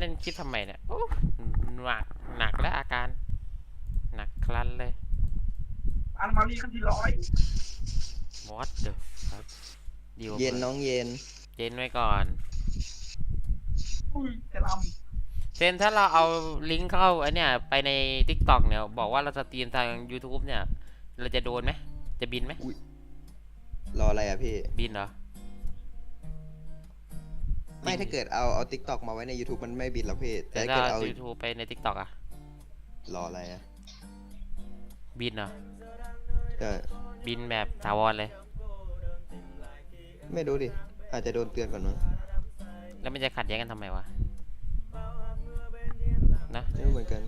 เล่นคลิปทำไมเนี่ยโอ้หนักหนักแล้วอาการ หนักคลันเลย อันมารีขั้นที่ร้อย what the fuck ดีกว่าเย็นน้องเย็น เย็นไว้ก่อน อุ้ยจะลเช่นถ้าเราเอาลิงก์เข้าไอเนี่ยไปใน t ิ k t o k เนี่ยบอกว่าเราสตรีมทาง YouTube เนี่ย เราจะโดนไหมจะบินไหมรออะไรอะพี่ บินเหรอ ไม่ถ้าเกิดเอาเอาทิกตอกมาไว้ใน YouTube มันไม่บินหรอกพี่แต่แต่ถ้าถ้าเกิดเอา YouTube ไปใน t ิ k t o k อะรออะไรอะบินเหรอก็บินแบบถาวรเลย ไม่รู้ดิ อาจจะโดนเตือนก่อนมั้งแล้วมันจะขัดแย้งกันทำไมวะ นะไม่รู้เหมือนกัน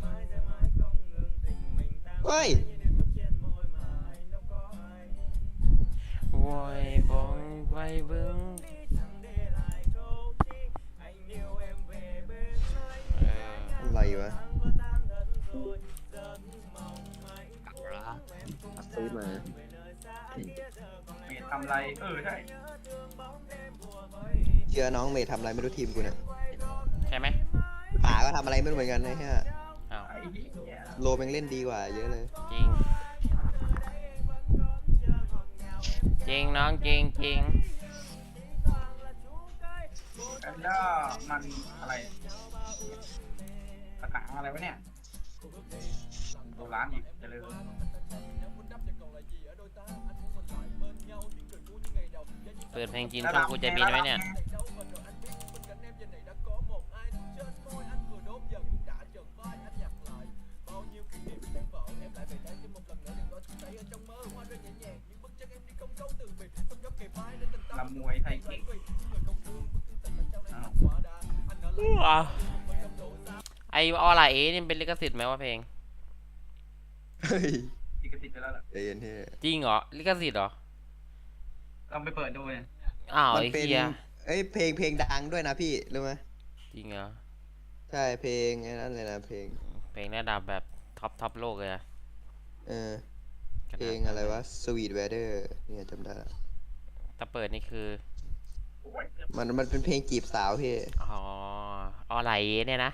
เฮ้ยวอยบองไว้เบิ้ง อะไรวะซื้อมาำเมททำไร เออใช่เชื่อน้องเมย์ทำอะไรไม่รู้ทีมกูเนี่ยใช่ไหมป่าก็ทำอะไรไม่รู้เหมือนกันนะฮะอ้าวไอ้เหี้ยโลแม่งเล่นดีกว่า เยอะเลย จริง จริงน้องจริงจริงแพนด้ามันอะไร กระถางอะไรวะเนี่ยตัวร้านอีกเจะเลยเปิดเพลงจีนช่องกูจะบินไหมเนี่ยลำมวยไทยเก่ง อ้าวว้าวไอออลาเอนี่เป็นลิขสิทธิ์ไหมว่าเพลง เฮ้ยอีกกระติดไปแล้วล่ะใจเย็นเฮ้ยจริงเหรอ ลิขสิทธิ์เหรอ ลองไปเปิดดูเนี่ยอ้าวมัไอ้เป็นเฮียเอ้ยเพลงเพลงดังด้วยนะพี่รู้ไหมจริงเหรอ ใช่เพลงไอ้นั่นเลยนะเพลง เพลงระดับแบบท็อปท็อปโลกเลยอะเออขนาดเพลงอะไรวะ Sweet Weather เนี่ยจำได้ละถ้าเปิดนี่คือโอ้ยมันมันเป็นเพลงจีบสาวพี่ อ๋อออลาเอเนี่ยนะ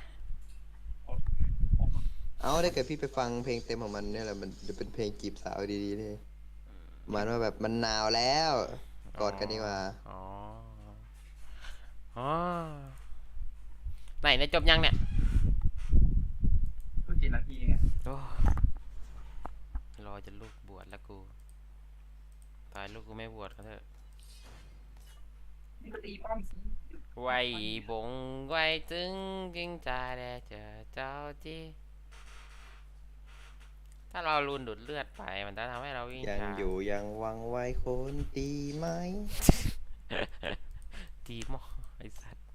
เอาถ้าเกิดพี่ไปฟังเพลงเต็มของมันเนี่ยแหละมันจะเป็นเพลงจีบสาวดีๆเลยมันว่าแบบมันหนาวแล้วกอดกันดีกว่าอ๋ออ๋อไหนเนี่ยจบยังเนี่ยเพิ่งเจ็ดนาทีเองอะโอ้รอจะลูกบวชแล้วกูตายลูกกูไม่บวชก็เถอะนี่ก็ตีป้อมสิไว้บงไว้ถึงจึงจะได้เจอเจ้าจี ถ้าเรารุนดูดเลือดไป มันจะทำให้เราวิ่งยังช้าอยู่ยังหวังไว้คนดีไหมดีมอไอสัตว์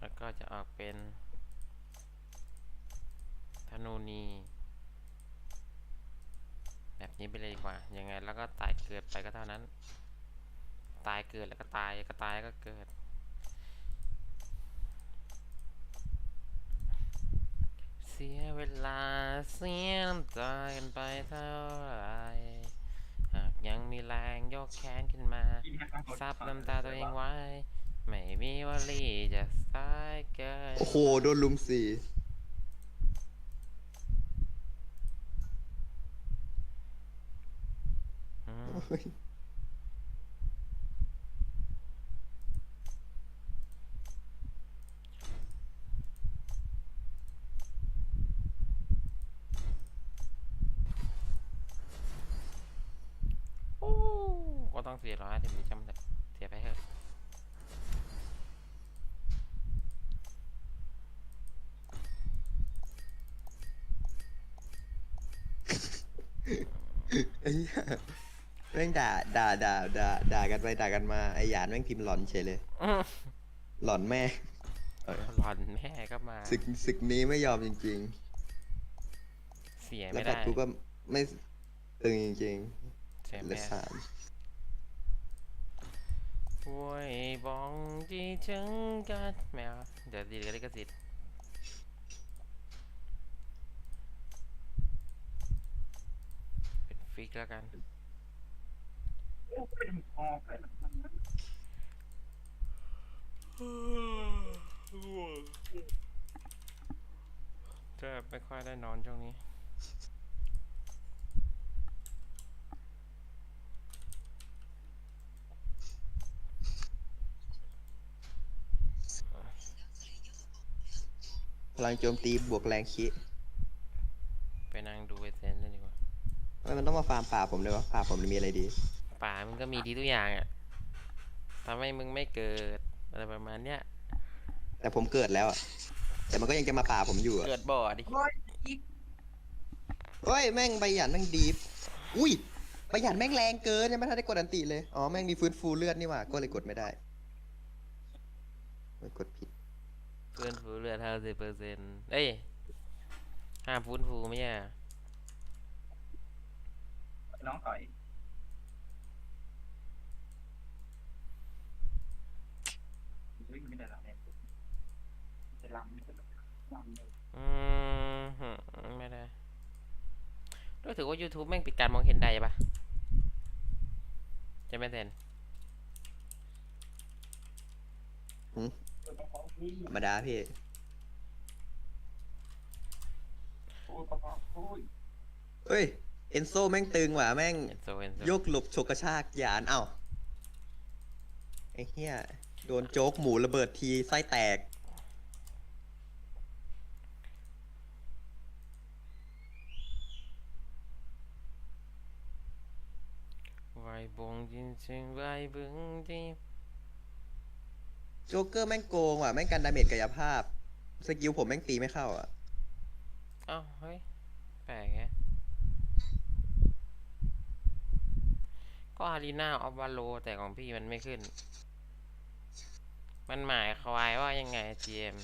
แล้วก็จะออกเป็นธนูนีแบบนี้ไปเลยดีกว่า ยังไงแล้วก็ตายเกิดไปก็เท่านั้น ตายเกิดแล้วก็ตายก็ตายก็เกิด เสียเวลาเสียน้ำตากันไปเท่าไหรหากยังมีแรงยกแขนขึ้นมากินแฮกมาหมดซับน้ำตาตัวเองไว้ ไม่มีวลีจะสายเกิน โอ้โห โดนลุมสี่อืมโอ้ก็ ต้องเสียร้อยถึงจำได้เสียไปเถอะไอ้เหี้ยแม่งด่าด่าด่าด่าด่ากันไปด่ากันมาไอ้หยานแม่งพิมพ์หลอนเฉยเลย อื้อหลอนแม่เออหลอนแม่ก็มา ศึกศึกนี้ไม่ยอมจริง เสียๆ แล้วไม่แฟได้ดกูก็ไม่ตึงจริงเสียๆเหไม่ลือได้สาม โวยบองจีถึงกันแมวเดี๋ยวดีกันลิขสิทธิ์เป็นฟิกแล้วกันจะไม่ค่อยได้นอนช่วงนี้ พลังโจมตีบวกแรงคิไปนั่งดูไอเซนเลยดีกว่าทำไมมันต้องมาฟาร์มป่าผมเลยวะป่าผมมีอะไรดี ป่ามึงก็มีดีทุกอย่างอะทำให้มึงไม่เกิดอะไรประมาณเนี้ย แต่ผมเกิดแล้วอะแต่มันก็ยังจะมาป่าผมอยู่อะเกิดบ่อดิโอ้ยอีกเฮ้ยแม่งใบหยันแม่งดีฟอุ้ยใบหยันแม่งแรงเกินยังไม่ทันได้กดอันติเลย อ๋อแม่งมีฟื้นฟูเลือดนี่หว่า ก็เลยกดไม่ได้ไม่กด ผิดเพื่อนฟูเลือดห้าสิบเปอร์เซ็นต์เอ้ยห้ามฟื้นฟูไม่ใช่เหรอน้องต่อยเฮ้ยไม่ได้ละแม่จะลำไม่ได้ลำเลยอืมหืมไม่ได้รู้ถือว่า YouTube แม่งปิดการมองเห็นได้ปะจะไม่เซน ธรรมดาพี่โอ้ยป๊าโอ้ยเฮ้ย เอนโซแม่งตึงว่ะแม่ง เอ็นโซเอ็นโซยกหลบฉกกระชากยานเอ้าไอ้เหี้ยโดนโจ๊กหมูระเบิดทีไส้แตก ไวบงจริงจริงๆไวบึงจริง โจ๊กเกอร์แม่งโกงว่ะแม่งกันดาเมจกายภาพ สกิลผมแม่งตีไม่เข้าอะอ้าวเฮ้ยแปลกแฮะก็อารีนาออฟวาโลแต่ของพี่มันไม่ขึ้น มันหมายควายว่ายังไงเจม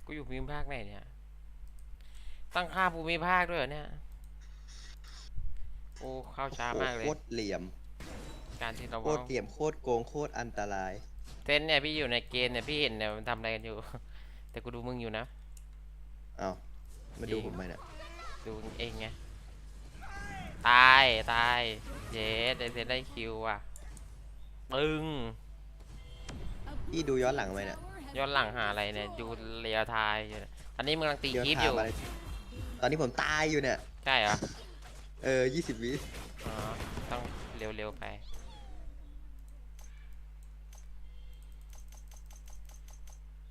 กู อยู่ภูมิภาคไหนเนี่ย ตั้งค่าภูมิภาคด้วยเหรอเนี่ย โอ้เข้าช้ามากเลย โคตรเหลี่ยม การที่เราโคตรเหลี่ยมโคตรโกงโคตรอันตราย เซนเนี่ยพี่อยู่ในเกมเนี่ยพี่เห็นเนี่ยมันทำอะไรกันอยู่ แต่กูดูมึงอยู่นะเอ้ามาดูจริงผมไหมเนี่ยดูเองไง ตายตายเย็ดไอเซนได้คิวอะปึ้งพี่ดูย้อนหลังไหมเนี่ย ย้อนหลังหาอะไรเนี่ยดูเรียทายอยู่เนี่ยตอนนี้มึงกำลังตีเดี๋ยวคลิปถาอมยู่อะไรตอนนี้ผมตายอยู่เนี่ย ใช่เหรอเออยี่สิบวิอ๋อต้องเร็วๆไป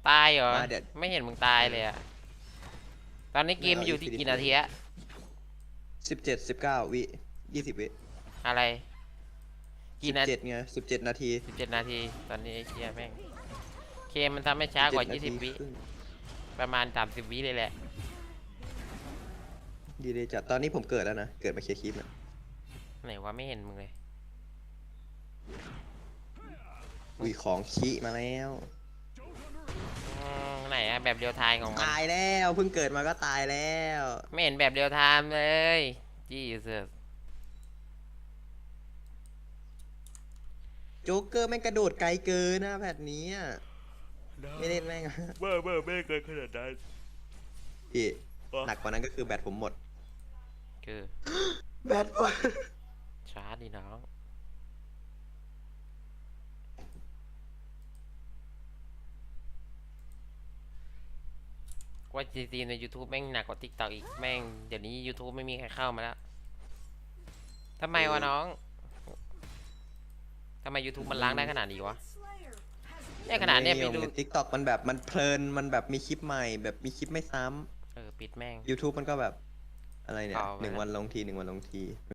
ตายเหรอ มาเดี๋ยว ไม่เห็นมึงตายเลยอะตอนนี้เกมอยู่ที่กี่นาทีอะสิบเจ็ดสิบเก้าวิยี่สิบวิอะไร กี่นาเจ็ดไงสิบเจ็ดนาที สิบเจ็ดนาที ตอนนี้ไอ้เชียแม่ง เคมมันทำให้ช้ากว่า17ยี่สิบวิ ครึ่งประมาณสามสิบวิเลยแหละ ดีเลยจัดตอนนี้ผมเกิดแล้วนะ เกิดมาเคลียร์คลิปนะไหนว่าไม่เห็นมึงเลยวีของขี้มาแล้ว อืมไหนอะแบบเรียวไทม์ของมัน ตายแล้วเพิ่งเกิดมาก็ตายแล้ว ไม่เห็นแบบเรียวไทม์เลยจีเซสโจ๊กเกอร์แม่งกระโดดไกลเกินนะแบบนี้อะ ไม่เล่นแม่งเบอร์เบอร์ไม่เกินขนาดนั้นพี่หนักกว่านั้นก็คือแบตผมหมด คือแบตหมดชาร์จดิน้องว่าจีซีใน YouTube แม่งหนักกว่า TikTok อีกแม่งเดี๋ยวนี้ YouTube ไม่มีใครเข้ามาแล้วทำไมวะน้องทำไม YouTube มันล้างได้ขนาดนี้วะ เนี่ยขนาดเนี้ยไปดูทิกตอกมันแบบมันเพลินมันแบบมีคลิปใหม่ แบบมีคลิปไม่ซ้เออปิดแม่งำ YouTube มันก็แบบอะไรเนี่ยเอาไปหนึ่งแล้ววันลงทีหนึ่งวันลงที